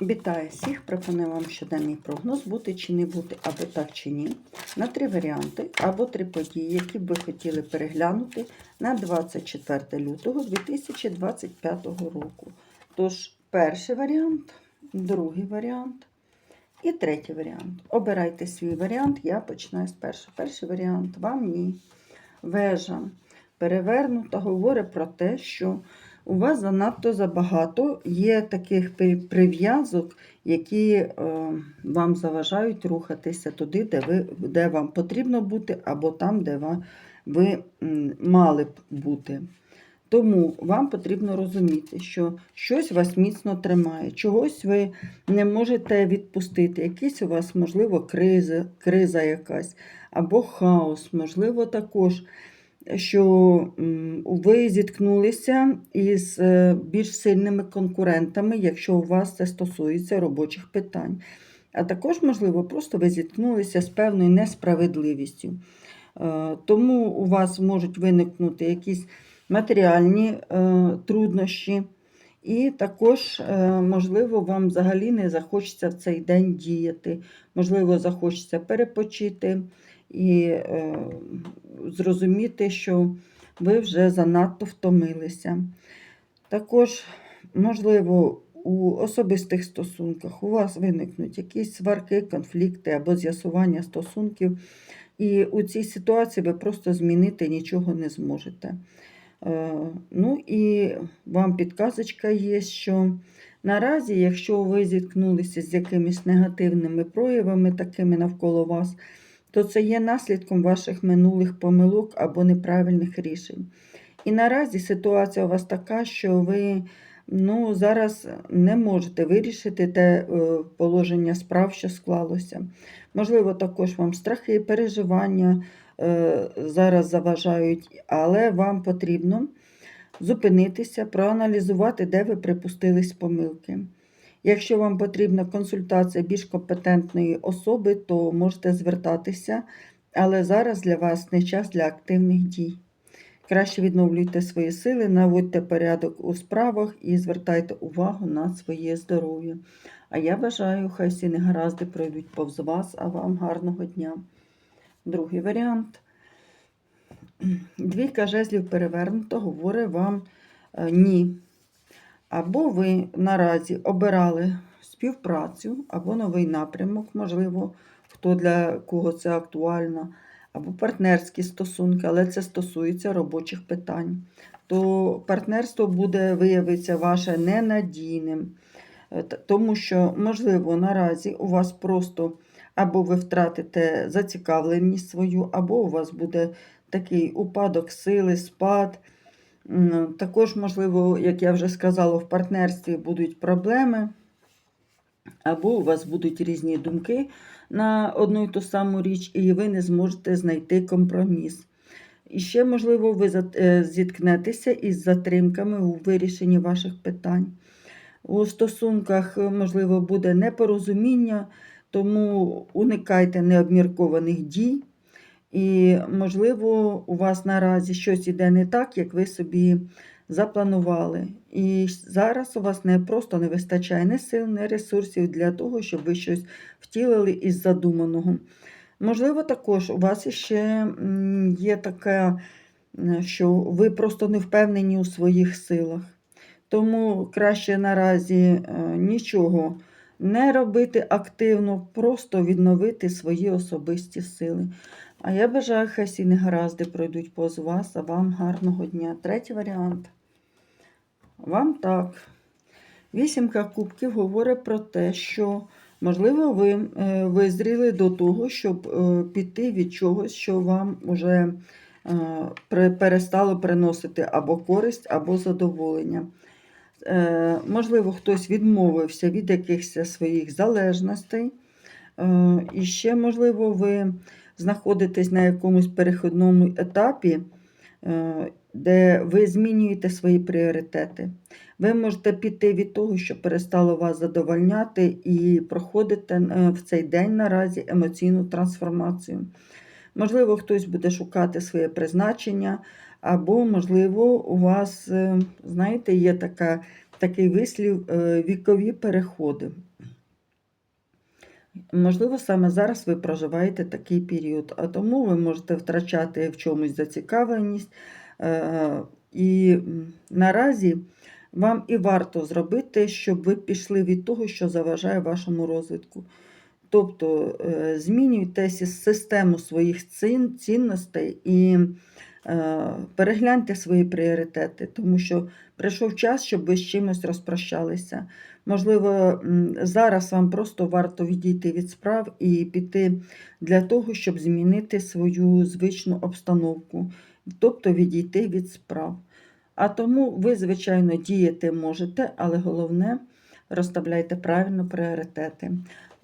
Вітаю всіх! Пропоную вам щоденний прогноз бути чи не бути, або так чи ні, на три варіанти, або три події, які б ви хотіли переглянути на 24 лютого 2025 року. Тож, перший варіант, другий варіант і третій варіант. Обирайте свій варіант, я починаю з першого. Перший варіант вам ні. Вежа перевернута говорить про те, що у вас занадто забагато є таких прив'язок, які е, вам заважають рухатися туди, де, ви, де вам потрібно бути, або там, де ви, ви мали б бути. Тому вам потрібно розуміти, що щось вас міцно тримає, чогось ви не можете відпустити. Якийсь у вас, можливо, криза, криза якась, або хаос, можливо, також що ви зіткнулися із е, більш сильними конкурентами, якщо у вас це стосується робочих питань. А також, можливо, просто ви зіткнулися з певною несправедливістю. Е, Тому у вас можуть виникнути якісь матеріальні е, труднощі, і також, можливо, вам взагалі не захочеться в цей день діяти, можливо, захочеться перепочити і е, зрозуміти, що ви вже занадто втомилися. Також, можливо, у особистих стосунках у вас виникнуть якісь сварки, конфлікти або з'ясування стосунків, і у цій ситуації ви просто змінити нічого не зможете. Е, Ну і вам підказочка є, що наразі, якщо ви зіткнулися з якимись негативними проявами, такими навколо вас, то це є наслідком ваших минулих помилок або неправильних рішень. І наразі ситуація у вас така, що ви ну, зараз не можете вирішити те е, положення справ, що склалося. Можливо, також вам страхи і переживання е, зараз заважають, але вам потрібно зупинитися, проаналізувати, де ви припустились помилки. Якщо вам потрібна консультація більш компетентної особи, то можете звертатися, але зараз для вас не час для активних дій. Краще відновлюйте свої сили, наводьте порядок у справах і звертайте увагу на своє здоров'я. А я бажаю, хай всі негаразди пройдуть повз вас, а вам гарного дня. Другий варіант. Двійка жезлів перевернуто говорить вам е, ні. Або ви наразі обирали співпрацю, або новий напрямок, можливо, хто для кого це актуально, або партнерські стосунки, але це стосується робочих питань. То партнерство буде виявитися ваше ненадійним, Е, тому що, можливо, наразі у вас просто або ви втратите зацікавленість свою, або у вас буде такий упадок сили, спад. Також, можливо, як я вже сказала, в партнерстві будуть проблеми, або у вас будуть різні думки на одну і ту саму річ, і ви не зможете знайти компроміс. І ще, можливо, ви е, зіткнетеся із затримками у вирішенні ваших питань. У стосунках, е, можливо, буде непорозуміння, тому уникайте необміркованих дій. І, можливо, у вас наразі щось іде не так, як ви собі запланували. І зараз у вас не просто не вистачає ні сил, ні ресурсів для того, щоб ви щось втілили із задуманого. Можливо, також у вас ще є таке, що ви просто не впевнені у своїх силах. Тому краще наразі е, нічого не робити активно, просто відновити свої особисті сили. А я бажаю, хай всі негаразди пройдуть повз вас, а вам гарного дня. Третій варіант. Вам так. Вісімка кубків говорить про те, що, можливо, ви е, визріли до того, щоб е, піти від чогось, що вам вже е, перестало приносити або користь, або задоволення. Можливо, хтось відмовився від якихось своїх залежностей. І ще, можливо, ви знаходитесь на якомусь перехідному етапі, е, де ви змінюєте свої пріоритети. Ви можете піти від того, що перестало вас задовольняти, і проходите е, в цей день наразі емоційну трансформацію. Можливо, хтось буде шукати своє призначення, або, можливо, у вас, е, знаєте, є така такий вислів вікові переходи. Можливо, саме зараз ви проживаєте такий період, а тому ви можете втрачати в чомусь зацікавленість. Е, І наразі вам і варто зробити, щоб ви пішли від того, що заважає вашому розвитку. Тобто е, змінюйте систему своїх цінностей і перегляньте свої пріоритети, тому що прийшов час, щоб ви з чимось розпрощалися. Можливо, зараз вам просто варто відійти від справ і піти для того, щоб змінити свою звичну обстановку, тобто відійти від справ. А тому ви, звичайно, діяти можете, але головне розставляйте правильно пріоритети.